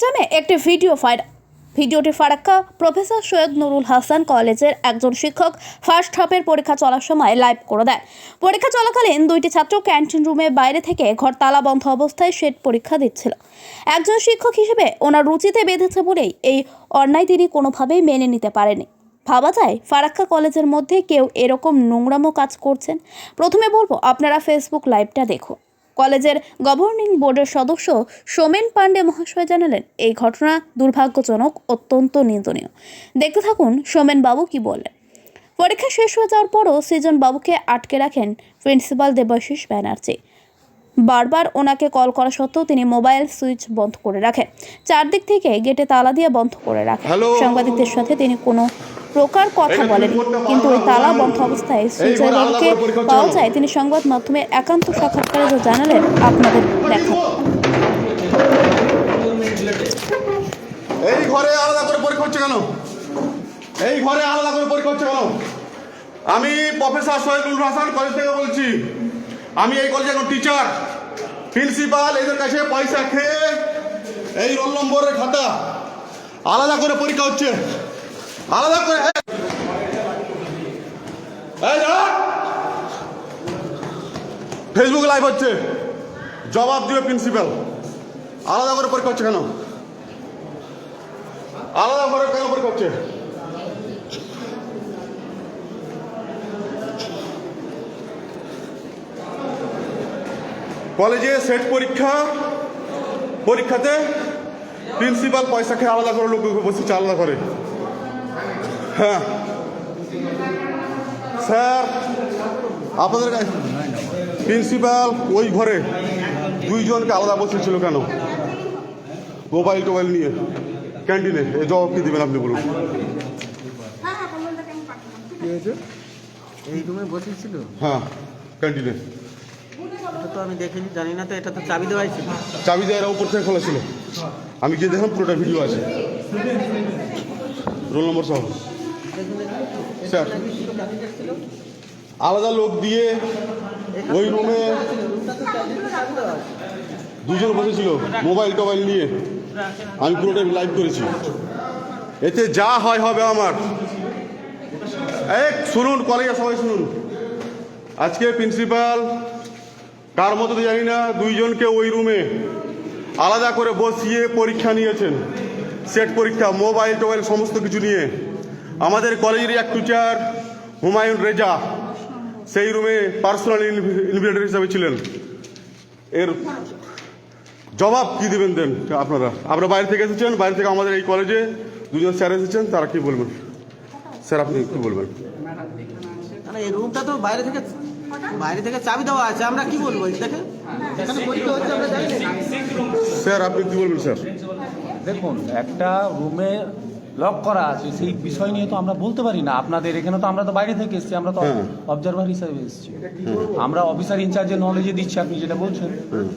এক্সামে একটি video file. ভিডিওটি ফারাক্কা প্রফেসর সৈয়দ নুরুল হাসান কলেজের একজন শিক্ষক ফার্স্ট হাফের পরীক্ষা চলার সময় লাইভ করে দেয় পরীক্ষা চলাকালীন দুইটি ছাত্র ক্যান্টিন রুমে বাইরে থেকে ঘর তালা বন্ধ অবস্থায় সেট পরীক্ষা দিচ্ছিল। একজন শিক্ষক হিসেবে ওনার রুচিতে বেঁধেছে বলেই এই অন্যায় তিনি কোনোভাবেই মেনে নিতে পারেনি ভাবা যায়, ফারাক্কা কলেজের মধ্যে কেউ এরকম নোংরামো কাজ করছেন? প্রথমে বলব, আপনারা ফেসবুক লাইভটা দেখো কলেজের গভর্নিং বোর্ডের সদস্য সোমেন পাণ্ডে মহাশয় জানালেন এই ঘটনা দুর্ভাগ্যজনক অত্যন্ত নিন্দনীয়। দেখতে থাকুন সোমেন বাবু কি বললেন পরীক্ষা শেষ হয়ে যাওয়ার পরও সৃজন বাবুকে আটকে রাখেন প্রিন্সিপাল দেবাশিস ব্যানার্জি। বারবার ওনাকে কল করা সত্ত্বেও তিনি মোবাইল সুইচ বন্ধ করে রাখেন। চারদিক থেকে গেটে তালা দিয়ে বন্ধ করে রাখেন। সাংবাদিকদের সাথে তিনি কোনো প্রকার কথা বলেন কিন্তু ওই তালা বন্ধ অবস্থায় সৃজয় বাবুকে পাওয়া যায়। তিনি সংবাদ মাধ্যমের একান্ত সাক্ষাৎকারে যা জানালেন আপনাদের দেখা এই ঘরে আলাদা করে পরীক্ষা হচ্ছে কেন? এই ঘরে আলাদা করে পরীক্ষা হচ্ছে কেন? আমি প্রফেসর সৈয়দুল হাসান কলেজ থেকে বলছি আমি এই কলেজে এখন টিচার প্রিন্সিপাল এদের কাছে পয়সা খেয়ে এই রোল নম্বরের খাতা আলাদা করে পরীক্ষা হচ্ছে। আলাদা করে ফেসবুক লাইভ হচ্ছে। জবাব দিবে প্রিন্সিপাল আলাদা করে পরীক্ষা হচ্ছে কেন? আলাদা করে কেন পরীক্ষা হচ্ছে? কলেজে সেট পরীক্ষা। পরীক্ষাতে প্রিন্সিপাল পয়সা খেয়ে আলাদা করে লোক বসেছে আলাদা করে। হ্যাঁ। স্যার আপনাদের প্রিন্সিপাল ওই ঘরে দুইজনকে আলাদা বসেছিল কেন? মোবাইল টোবাইল নিয়ে। ক্যান্টিনে। এ জবাব কি দেবেন আপনি বলুন। কি হয়েছে? এই রুমে বসেছিল? হ্যাঁ ক্যান্টিনে। এটা তো আমি দেখিনি জানি না তো এটা তো চাবি দেওয়াই ছিল। চাবি দেওয়ার উপর থেকে খোলা ছিল। আমি গিয়ে দেখলাম পুরোটা ভিডিও আছে। রোল নম্বর সহ। স্যার, আলাদা লোক দিয়ে ওই রুমে দুজন বসেছিল মোবাইল টোবাইল নিয়ে। আমি পুরোটা লাইভ করেছি। এতে যা হয় হবে আমার। এক শুনুন কলেজে সবাই শুনুন। আজকে প্রিন্সিপাল কার মতো তো জানি না, দুইজনকে ওই রুমে আলাদা করে বসিয়ে পরীক্ষা নিয়েছেন। সেট পরীক্ষা মোবাইল টোবাইল সমস্ত কিছু নিয়ে। আমাদের কলেজের এক টিচার হুমায়ুন রেজা সেই রুমে পার্সোনাল ইনভিটেটর হিসাবে ছিলেন। এর জবাব কি দেবেন দেন আপনারা? আপনারা বাইরে থেকে এসেছেন বাইরে থেকে আমাদের এই কলেজে দুজন স্যার এসেছেন তারা কি বলবেন? স্যার আপনি কি বলবেন? না এই রুমটা তো বাইরে থেকে বাইরে থেকে চাবি দেওয়া আছে আমরা কি বলব। স্যার আপনি কি বলবেন স্যার? দেখুন একটা রুমে লক করা আছে। সেই বিষয় নিয়ে তো আমরা বলতে পারি না। আপনাদের এখানে তো আমরা তো বাইরে থেকে এসেছি আমরা তো হ্যাঁ। অবজারভার হিসাবে এসেছি। আমরা অফিসার ইনচার্জের নলেজে দিচ্ছি আপনি যেটা বলছেন।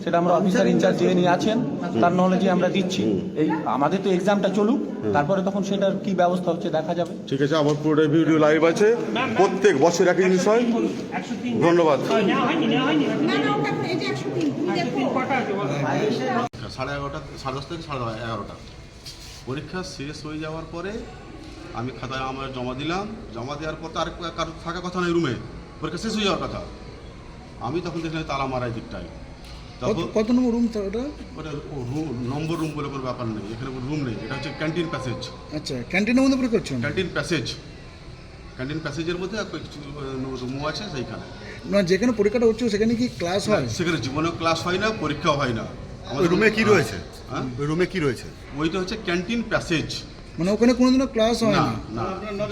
সেটা আমরা অফিসার ইনচার্জ যে নিয়ে আছেন তার নলেজে আমরা দিচ্ছি। এই আমাদের তো এক্সামটা চলুক তারপরে তখন সেটার কি ব্যবস্থা হচ্ছে দেখা যাবে। ঠিক আছে আমার পুরোটা ভিডিও লাইভ আছে। প্রত্যেক বছর একই জিনিস হয়। ধন্যবাদ। সাড়ে এগারোটা সাড়ে দশ থেকে সাড়ে এগারোটা। পরীক্ষা শেষ হয়ে যাওয়ার পরে আমি খাতায় আমার জমা দিলাম জমা দেওয়ার পর তো আর কারোর থাকার কথা নেই রুমে। পরীক্ষা শেষ হয়ে যাওয়ার কথা। আমি তখন দেখলাম তালা মারা এই দিকটায়। কত নম্বর রুম ওটা? ওটা রুম নম্বর রুম বলে কোনো ব্যাপার নেই। এখানে রুম নেই। এটা হচ্ছে ক্যান্টিন প্যাসেজ। আচ্ছা ক্যান্টিনের মধ্যে পরে করছেন? Canteen passage. ক্যান্টিন প্যাসেজের মধ্যে আর কিছু রুমও আছে সেইখানে। না যেখানে পরীক্ষাটা হচ্ছে সেখানে কি ক্লাস হয়? সেখানে জীবনেও ক্লাস হয় না পরীক্ষাও হয় না। ওই রুমে কি রয়েছে? হ্যাঁ? ওই রুমে কি রয়েছে? ওইটা হচ্ছে ক্যান্টিন প্যাসেজ মানে ওখানে কোনোদিনও ক্লাস হয় না না। না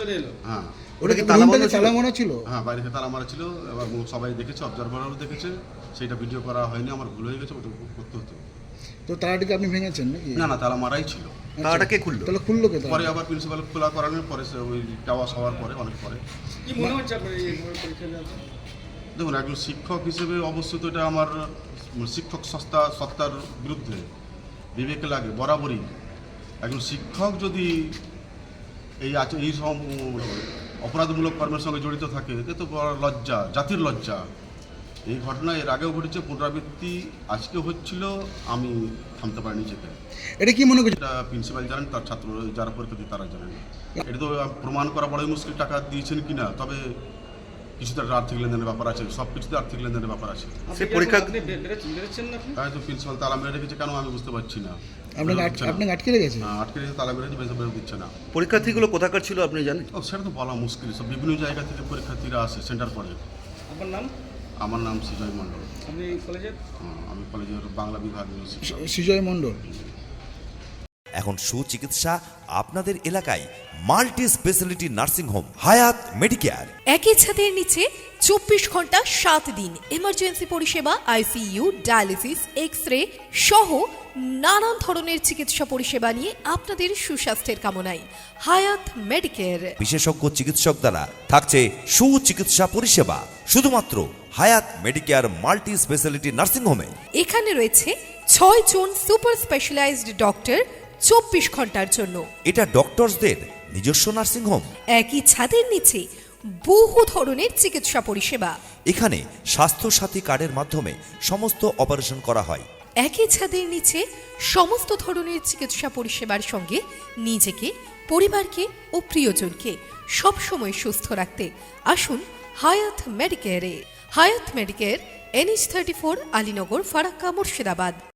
হ্যাঁ। ওটা কি তালা ছিল? তালা মারা ছিল? হ্যাঁ বাইরে থেকে তালা মারা ছিল। এবং সবাই দেখেছে অবজারভারও দেখেছে। সেটা ভিডিও করা হয়নি আমার ভুল হয়ে গেছে ওটা করতে হতো। তো তালাটিকে আপনি ভেঙেছেন নাকি? না না তালা মারাই ছিল। আচ্ছা। তালাটা কে খুললো? তাহলে খুললো কে? পরে আবার প্রিন্সিপাল খোলা করানোর পরে সে ওই টাওয়াস হওয়ার পরে অনেক পরে। দেখুন একজন শিক্ষক হিসেবে অবশ্যই তো এটা আমার শিক্ষক সংস্থা সত্তার বিরুদ্ধে বিবেকে লাগে বরাবরই একজন শিক্ষক যদি এই এই সব অপরাধমূলক কর্মের সঙ্গে জড়িত থাকে এতে তো বড় লজ্জা জাতির লজ্জা। এই ঘটনা এর আগেও ঘটেছে পুনরাবৃত্তি আজকে হচ্ছিল আমি থামতে পারিনি যেতে। এটা কি মনে করছেন এটা প্রিন্সিপাল জানেন তার ছাত্র যারা পরীক্ষা দিয়ে তারা জানেন। এটা তো প্রমাণ করা বড়ই মুশকিল টাকা দিয়েছেন কিনা তবে কিছুতে একটা আর্থিক লেনদেনের ব্যাপার আছে সব কিছুতে আর্থিক লেনদেনের ব্যাপার আছে। সে পরীক্ষা তাই তো প্রিন্সিপাল তালা মেরে রেখেছে কেন আমি বুঝতে পারছি না। আপনাকে আটকে রেখেছে হ্যাঁ, আটকে রেখেছে তালা বেরোতে দিচ্ছে না। পরীক্ষার্থীগুলো কোথাকার ছিল আপনি জানেন? ও সেটা তো বলা মুশকিল সব বিভিন্ন জায়গা থেকে পরীক্ষার্থীরা আসে সেন্টার পড়ে আপনার নাম? আমার নাম সুজয় মণ্ডল। আপনি কলেজের? হ্যাঁ, আমি কলেজের বাংলা বিভাগ। সুজয় মণ্ডল। এখন সুচিকিৎসা আপনাদের এলাকায় multi specialty nursing home Hayat medicare. একই ছাদের নিচে চব্বিশ ঘণ্টা সাত দিন এমার্জেন্সি পরিষেবা আইসিইউ ডায়ালিসিস এক্স রে সহ নানান ধরনের চিকিৎসা পরিষেবা নিয়ে আপনাদের সুস্বাস্থ্যের কামনায় হায়াত মেডিকেয়ার। বিশেষজ্ঞ চিকিৎসক দ্বারা থাকছে সুচিকিৎসা পরিষেবা শুধুমাত্র হায়াত মেডিকেয়ার মাল্টি স্পেশালিটি নার্সিং হোমে। এখানে রয়েছে ছয় জন সুপার স্পেশালাইজড ডক্টর চব্বিশ ঘণ্টার জন্য। এটা ডক্টরসদের নিজস্ব নার্সিং হোম। একই ছাদের নিচে বহু ধরনের চিকিৎসা পরিষেবা। এখানে স্বাস্থ্য সাথী কার্ডের মাধ্যমে সমস্ত অপারেশন করা হয়। একই ছাদের নিচে সমস্ত ধরনের চিকিৎসা পরিষেবার সঙ্গে নিজেকে পরিবারকে ও প্রিয়জনকে সবসময় সুস্থ রাখতে আসুন Hayat মেডিকেয়ারে। Hayat medicare NH thirty four Alinagar Farakka Murshidabad.